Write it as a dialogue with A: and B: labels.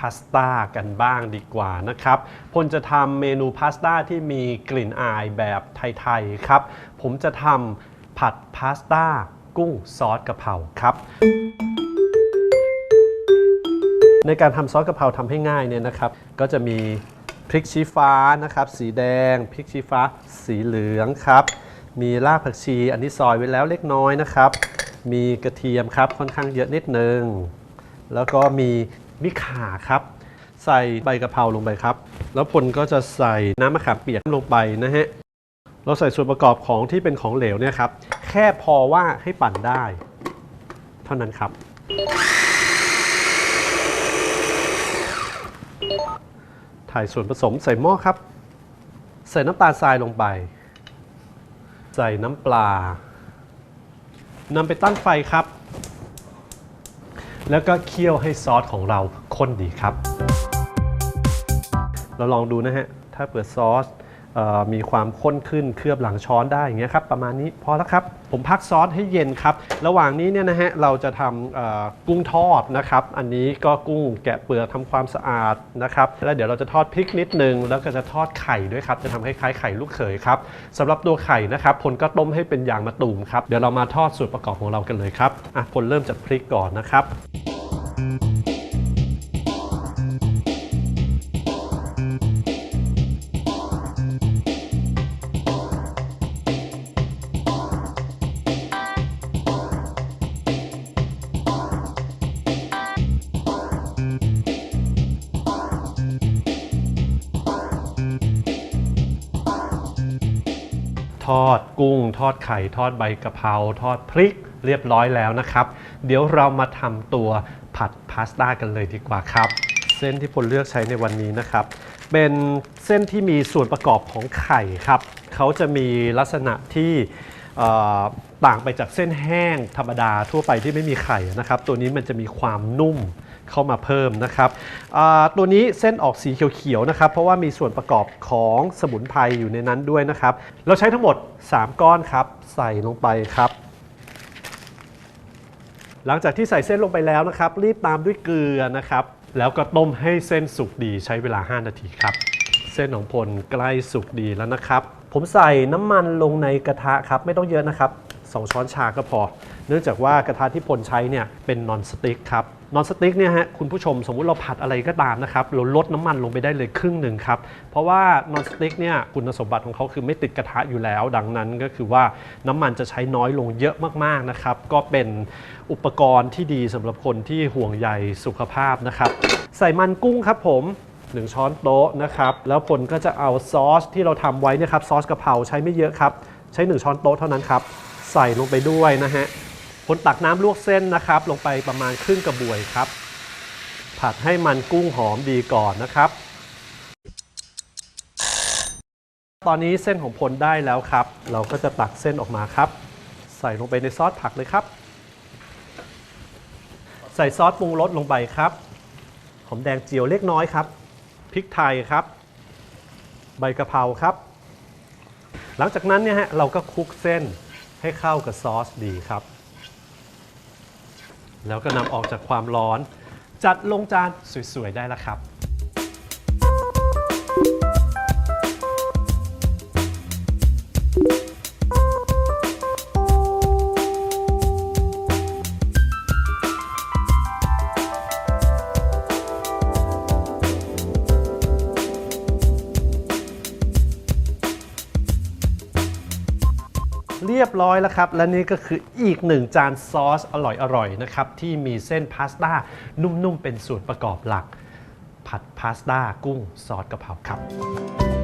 A: พาสต้ากันบ้างดีกว่านะครับพลจะทำเมนูพาสต้าที่มีกลิ่นอายแบบไทยๆครับ ผมจะทำผัดพาสต้ากุ้งซอสกะเพราครับในการทำซอสกะเพราทำให้ง่ายเนี่ยนะครับ ก็จะมีพริกชี้ฟ้านะครับ สีแดงพริกชี้ฟ้า สีเหลืองครับ มีรากผักชีอันนี้ซอยไว้แล้วเล็กน้อยนะครับ มีกระเทียมครับค่อนข้างเยอะนิดนึง แล้วก็มี มิข่าครับ ใส่ใบกะเพราลงไปครับ แล้วพลก็จะใส่น้ำมะขามเปียกลงไปนะฮะเราใส่ส่วนประกอบของที่เป็นของเหลวเนี่ยครับแค่พอว่าให้ปั่นได้ เท่านั้นครับถ่ายส่วนผสมใส่หม้อครับ ใส่น้ำตาลทรายลงไป ใส่น้ำปลานำไปตั้งไฟครับ แล้วก็เคี่ยวให้ซอสของเราข้นดีครับ เราลองดูนะฮะ ถ้าเปิดซอส มีความข้นขึ้นเคลือบหลังช้อนได้อย่างเงี้ยครับประมาณนี้พอแล้วครับ ผมพักซอสให้เย็นครับ ระหว่างนี้เนี่ยนะฮะเราจะทำกุ้งทอดนะครับ อันนี้ก็กุ้งแกะเปลือกทำความสะอาดนะครับแล้วเดี๋ยวเราจะทอดพริกนิดนึง แล้วก็จะทอดไข่ด้วยครับ จะทำให้คล้ายไข่ลูกเขยครับสำหรับตัวไข่นะครับพลก็ต้มให้เป็นยางมะตูมครับเดี๋ยวเรามาทอดส่วนประกอบของเรากันเลยครับอะพลเริ่มจากพริกก่อนนะครับ อดกุ้ง ทอดไข่ ทอดใบกะเพราทอดพริกเรียบร้อยแล้วนะครับ เดี๋ยวเรามาทำตัวผัดพาสต้ากันเลยดีกว่าครับ เส้นที่พลเลือกใช้ในวันนี้นะครับ เป็นเส้นที่มีส่วนประกอบของไข่ครับเขาจะมีลักษณะที่ต่างไปจากเส้นแห้งธรรมดาทั่วไปที่ไม่มีไข่นะครับ ตัวนี้มันจะมีความนุ่ม เข้ามาเพิ่มนะครับตัวนี้เส้นออกสีเขียวๆนะครับเพราะว่ามีส่วนประกอบของสมุนไพรอยู่ในนั้นด้วยนะครับ เราใช้ทั้งหมด 3 ก้อนครับ ใส่ลงไปครับ หลังจากที่ใส่เส้นลงไปแล้วนะครับ รีบตามด้วยเกลือนะครับ แล้วก็ต้มให้เส้นสุกดีใช้เวลา 5 นาทีครับ เส้นของพลใกล้สุกดีแล้วนะครับ ผมใส่น้ำมันลงในกระทะครับ ไม่ต้องเยอะนะครับ 2 ช้อนชาก็พอ เนื่องจากว่ากระทะที่พลใช้เนี่ยเป็นนอนสติ๊กครับนอนสติ๊กเนี่ยฮะคุณผู้ชมสมมุติเราผัดอะไรก็ตามนะครับเราลดน้ำมันลงไปได้เลยครึ่งหนึ่งครับ เพราะว่านอนสติ๊กเนี่ยคุณสมบัติของเขาคือไม่ติดกระทะอยู่แล้ว ดังนั้นก็คือว่าน้ำมันจะใช้น้อยลงเยอะมากๆนะครับ ก็เป็นอุปกรณ์ที่ดีสำหรับคนที่ห่วงใยสุขภาพนะครับ ใส่มันกุ้งครับผม1ช้อนโต๊ะนะครับ แล้วผลก็จะเอาซอสที่เราทำไว้เนะครับซอสกะเพราใช้ไม่เยอะครับ ใช้ 1 ช้อนโต๊ะเท่านั้นครับ ใส่ลงไปด้วยนะฮะผลตักน้ำลวกเส้นนะครับ ลงไปประมาณครึ่งกระบวยครับ ผัดให้มันกุ้งหอมดีก่อนนะครับ ตอนนี้เส้นของพลได้แล้วครับ เราก็จะตักเส้นออกมาครับ ใส่ลงไปในซอสผักเลยครับ ใส่ซอสปรุงรสลงไปครับหอมแดงเจียวเล็กน้อยครับพริกไทยครับ ใบกะเพราครับ หลังจากนั้นเนี่ยฮะเราก็คลุกเส้น ให้เข้ากับซอสดีครับ แล้วก็นำออกจากความร้อน จัดลงจานสวยๆได้แล้วครับ เรียบร้อยแล้วครับ และนี่ก็คืออีกหนึ่งจานซอสอร่อยๆนะครับ ที่มีเส้นพาสต้านุ่มๆ เป็นส่วนประกอบหลัก ผัดพาสต้ากุ้งซอสกะเพราครับ